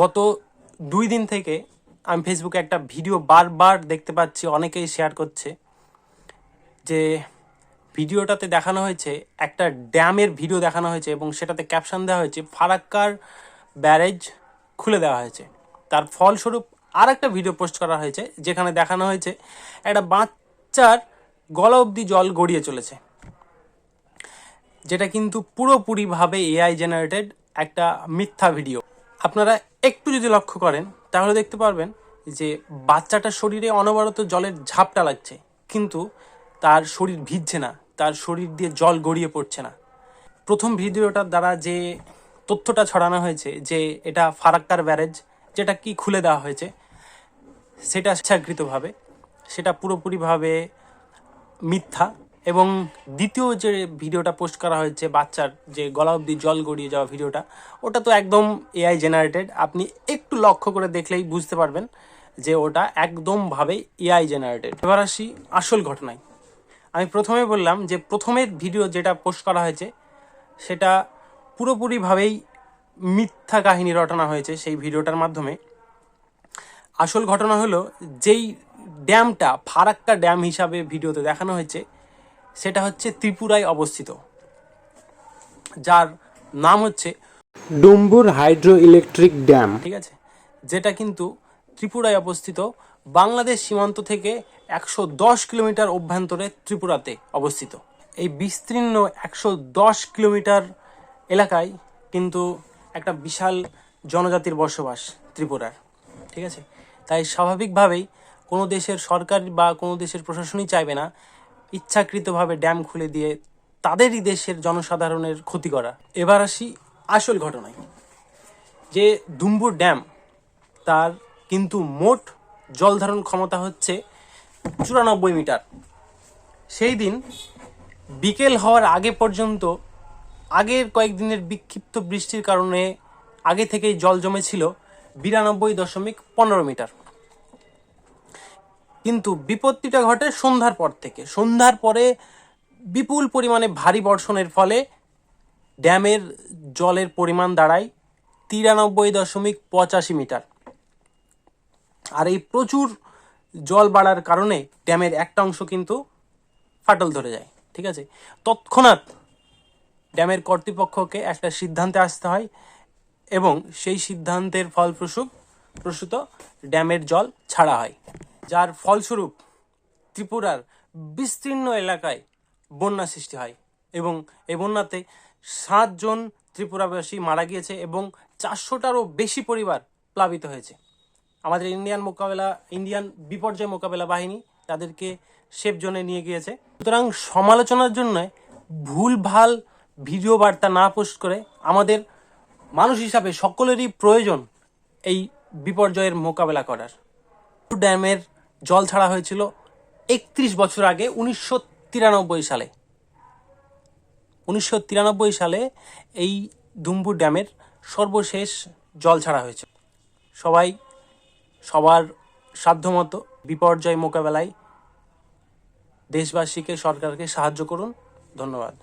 গত দুই দিন থেকে আমি ফেসবুকে একটা ভিডিও বারবার দেখতে পাচ্ছি, অনেকেই শেয়ার করছে, যে ভিডিওটাতে দেখানো হয়েছে, একটা ড্যামের ভিডিও দেখানো হয়েছে এবং সেটাতে ক্যাপশন দেওয়া হয়েছে, ফারাক্কার ব্যারেজ খুলে দেওয়া হয়েছে। তার ফলস্বরূপ আর একটা ভিডিও পোস্ট করা হয়েছে, যেখানে দেখানো হয়েছে, একটা বাচ্চার গলা অবধি জল গড়িয়ে চলেছে। যেটা কিন্তু পুরোপুরিভাবে এআই জেনারেটেড একটা মিথ্যা ভিডিও আপনারা একটু যদি লক্ষ্য করেন, তাহলে দেখতে পারবেন যে বাচ্চাটার শরীরে অনবরত জলের ঝাপটা লাগছে, কিন্তু তার শরীর ভিজছে না, তার শরীর দিয়ে জল গড়িয়ে পড়ছে না। প্রথম ভিডিওটার দ্বারা যে তথ্যটা ছড়ানো হয়েছে, যে এটা ফারাক্কার ব্যারেজ, যেটা কি খুলে দেওয়া হয়েছে, সেটা ইচ্ছাকৃতভাবে, সেটা পুরোপুরিভাবে মিথ্যা। এবং দ্বিতীয় যে ভিডিওটা পোস্ট করা হয়েছে, বাচ্চার যে গলা অবধি জল গড়িয়ে যাওয়া ভিডিওটা, ওটা তো একদম এআই জেনারেটেড আপনি একটু লক্ষ্য করে দেখলেই বুঝতে পারবেন যে ওটা একদমভাবে এআই জেনারেটেড এবার আসি আসল ঘটনায়। আমি প্রথমে বললাম যে প্রথমের ভিডিও যেটা পোস্ট করা হয়েছে, সেটা পুরোপুরিভাবেই মিথ্যা কাহিনী রটনা হয়েছে সেই ভিডিওটার মাধ্যমে। আসল ঘটনা হলো, যেই ড্যামটা, ফারাক্কা ড্যাম হিসাবে ভিডিওতে দেখানো হয়েছে সেটা হচ্ছে ত্রিপুরায় অবস্থিত যার নাম হচ্ছে ডুম্বুর হাইড্রো ইলেকট্রিক ড্যাম। ঠিক আছে? যেটা কিন্তু ত্রিপুরায় অবস্থিত বাংলাদেশ সীমান্ত থেকে একশো দশ কিলোমিটার অভ্যন্তরে ত্রিপুরাতে অবস্থিত। এই বিস্তীর্ণ একশো দশ কিলোমিটার এলাকায় কিন্তু একটা বিশাল জনজাতির বসবাস ত্রিপুরার ঠিক আছে? তাই স্বাভাবিকভাবেই কোনো দেশের সরকার বা কোনো দেশের প্রশাসনই চাইবে না ইচ্ছাকৃতভাবে ড্যাম খুলে দিয়ে তাদেরই দেশের জনসাধারণের ক্ষতি করা। এবার আসি আসল ঘটনায়। যে দুম্বুর ড্যাম, তার কিন্তু মোট জল ধারণ ক্ষমতা হচ্ছে চুরানব্বই মিটার। সেই দিন বিকেল হওয়ার আগে পর্যন্ত, আগের কয়েকদিনের বিক্ষিপ্ত বৃষ্টির কারণে আগে থেকেই জল জমেছিল বিরানব্বই দশমিক পনেরো মিটার। কিন্তু বিপত্তিটা ঘটে সন্ধ্যার পর থেকে। সন্ধ্যার পরে বিপুল পরিমাণে ভারী বর্ষণের ফলে ড্যামের জলের পরিমাণ দাঁড়ায় তিরানব্বই দশমিক পঁচাশি মিটার। আর এই প্রচুর জল বাড়ার কারণে ড্যামের একটা অংশ কিন্তু ফাটল ধরে যায়, ঠিক আছে? তৎক্ষণাৎ ড্যামের কর্তৃপক্ষকে একটা সিদ্ধান্তে আসতে হয় এবং সেই সিদ্ধান্তের ফলপ্রসূ প্রসূত ড্যামের জল ছাড়া হয়। যার ফলস্বরূপ ত্রিপুরার বিস্তীর্ণ এলাকায় বন্যা সৃষ্টি হয় এবং এই বন্যাতে সাতজন ত্রিপুরাবাসী মারা গিয়েছে এবং চারশোটারও বেশি পরিবার প্লাবিত হয়েছে। আমাদের ইন্ডিয়ান মোকাবেলা, ইন্ডিয়ান বিপর্যয় মোকাবেলা বাহিনী তাদেরকে সেফ জোনে নিয়ে গিয়েছে। সুতরাং সমালোচনার জন্য ভুলভাল ভিডিও বার্তা না পোস্ট করে আমাদের মানুষ হিসাবে সকলেরই প্রয়োজন এই বিপর্যয়ের মোকাবেলা করার। ড্যামের জল ছাড়া হয়েছিল একত্রিশ বছর আগে উনিশশো তিরানব্বই সালে। উনিশশো তিরানব্বই সালে এই দুম্বু ড্যামের সর্বশেষ জল ছাড়া হয়েছে। সবাই সবার সাধ্যমতো বিপর্যয় মোকাবেলায় দেশবাসীকে, সরকারকে সাহায্য করুন। ধন্যবাদ।